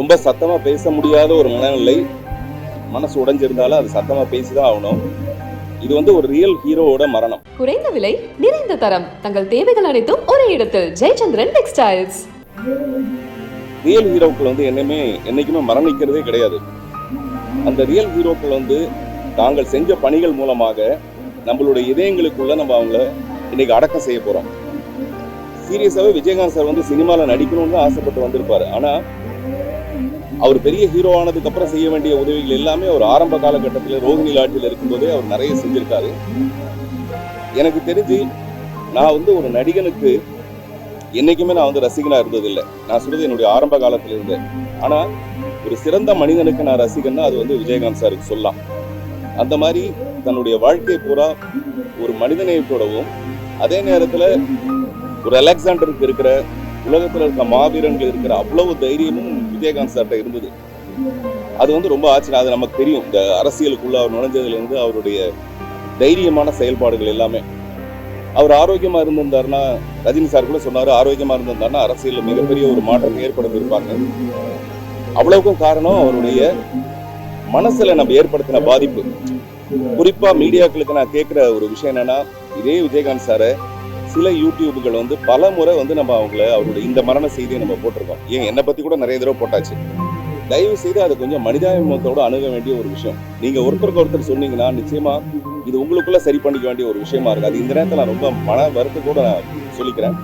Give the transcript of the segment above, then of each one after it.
ரொம்ப சத்தமா பேச முடியாத ஒரு மனநிலை மனசு உடைஞ்சிருந்தாலும் அது சத்தமா பேசிதான் ஆகணும். இது வந்து ஒரு ரியல் ஹீரோவோட மரணம். குறைந்த விலை நிறைந்த தரம். தங்கள் தேவைகள் அனைத்தும் ஒரே இடத்தில். ஜெயச்சந்திரன் டெக்ஸ்டைல்ஸ் ரியல் ஹீரோக்கள் வந்து என்னையுமே என்னைக்குமே மரணிக்கிறதே கிடையாது. அந்த ரியல் ஹீரோக்கள் வந்து தாங்கள் செஞ்ச பணிகள் மூலமாக நம்மளுடைய இதயங்களுக்குள்ள நம்ம அவங்கள இன்னைக்கு அடக்கம் செய்ய போறோம். சீரியஸாவே விஜயகாந்த் சார் வந்து சினிமால நடிக்கணும்னு தான் ஆசைப்பட்டு வந்திருப்பாரு. ஆனா அவர் பெரிய ஹீரோ ஆனதுக்கு அப்புறம் செய்ய வேண்டிய உதவிகள் எல்லாமே அவர் ஆரம்ப காலகட்டத்தில் ரோகிணி லாட்டில் இருக்கும்போதே அவர் நிறைய செஞ்சிருக்காரு. எனக்கு தெரிஞ்சு நான் வந்து ஒரு நடிகனுக்கு என்னைக்குமே நான் வந்து ரசிகனா இருந்ததில்லை. நான் சொல்றது என்னுடைய ஆரம்ப காலத்துல இருந்தேன் ஆனா ஒரு சிறந்த மனிதனுக்கு நான் ரசிகன்னா அது வந்து விஜயகாந்த் சாருக்கு சொல்லலாம். அந்த மாதிரி தன்னுடைய வாழ்க்கை பூரா ஒரு மனிதநேயத்தோடவும் அதே நேரத்துல ஒரு அலெக்சாண்டருக்கு இருக்கிற உலகத்தில் இருக்க மாவீரன்கள் இருக்கிற அவ்வளவு தைரியமும் விஜயகாந்த் சார்ட்ட இருந்தது. அது வந்து ரொம்ப ஆச்சரியம் அது நமக்கு தெரியும். இந்த அரசியலுக்குள்ள அவர் நுழைஞ்சதுலேருந்து அவருடைய தைரியமான செயல்பாடுகள் எல்லாமே. அவர் ஆரோக்கியமா இருந்திருந்தாருன்னா ரஜினி சார் கூட சொன்னாரு ஆரோக்கியமா இருந்திருந்தாருன்னா அரசியலில் மிகப்பெரிய ஒரு மாற்றம் ஏற்படுத்தியிருப்பாங்க. அவ்வளவுக்கும் காரணம் அவருடைய மனசுல நம்ம ஏற்படுத்தின பாதிப்பு. குறிப்பா மீடியாக்களுக்கு நான் கேட்கிற ஒரு விஷயம் என்னன்னா இதே விஜயகாந்த் சாரை சில யூடியூபுகள் வந்து பல முறை வந்து நம்ம அவங்கள அவருடைய இந்த மரண செய்தியை நம்ம போட்டிருக்கோம். ஏன்? என்னை பத்தி கூட நிறைய தடவை போட்டாச்சு. தயவு செய்து அதை கொஞ்சம் மனிதாபிமத்தோடு அணுக வேண்டிய ஒரு விஷயம். நீங்க ஒருத்தருக்கு ஒருத்தர் சொன்னீங்கன்னா நிச்சயமா இது உங்களுக்குள்ள சரி பண்ணிக்க வேண்டிய ஒரு விஷயமா இருக்குது அது இந்த நேரத்தில் நான் ரொம்ப மன வருத்தத்தோட நான் சொல்லிக்கிறேன்.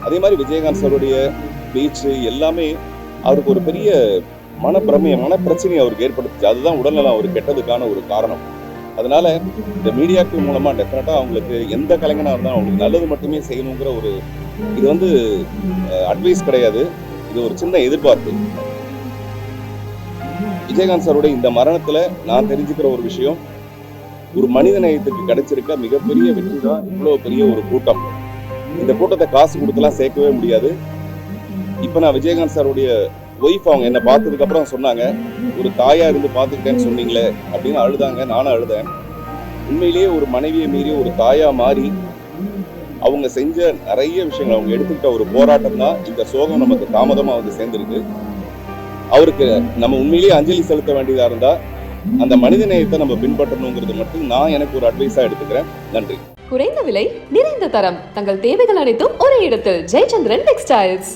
அதே மாதிரி விஜயகாந்த் சாருடைய பேச்சு எல்லாமே அவருக்கு ஒரு பெரிய மனப்பிரமைய மனப்பிரச்சனையை அவருக்கு ஏற்படுத்துச்சு. அதுதான் உடல்நலம் அவர் கெட்டதுக்கான ஒரு காரணம். அதனால இந்த மீடியாக்கள் மூலமா டெஃபினட்டா அவங்களுக்கு எந்த கலைஞனா இருந்தாலும் அவங்களுக்கு நல்லது மட்டுமே செய்யணுங்கிற ஒரு இது வந்து அட்வைஸ் கிடையாது. இது ஒரு சின்ன எதிர்பார்ப்பு. விஜயகாந்த் சாருடைய இந்த மரணத்துல நான் தெரிஞ்சுக்கிற ஒரு விஷயம் ஒரு மனித நேயத்துக்கு கிடைச்சிருக்க மிகப்பெரிய வெற்றி தான் இவ்வளவு பெரிய ஒரு கூட்டம். இந்த கூட்டத்தை காசு கொடுத்துலாம் சேர்க்கவே முடியாது. இப்ப நான் விஜயகாந்த் சாருடைய ஒய்ஃப் அவங்க என்ன பார்த்ததுக்கப்புறம் சொன்னாங்க ஒரு தாயா இருந்து பார்த்துக்கிட்டேன்னு சொன்னீங்களே அப்படின்னு அழுதாங்க. நானும் அழுதேன். உண்மையிலேயே ஒரு மனைவியை மீறி ஒரு தாயா மாறி அவங்க செஞ்ச நிறைய விஷயங்கள் அவங்க எடுத்துக்கிட்ட ஒரு போராட்டம் தான் இந்த சோகம் நமக்கு தாமதமா வந்து சேர்ந்திருக்கு. அவருக்கு நம்ம உண்மையிலேயே அஞ்சலி செலுத்த வேண்டியதா இருந்தா அந்த மனித நேயத்தை நம்ம பின்பற்றணுங்கிறது மட்டும் நான் எனக்கு ஒரு அட்வைஸா எடுத்துக்கிறேன். நன்றி. குறைந்த விலை நிறைந்த தரம். தங்கள் தேவைகள் அனைத்தும் ஒரே இடத்தில். ஜெயச்சந்திரன் டெக்ஸ்டைல்ஸ்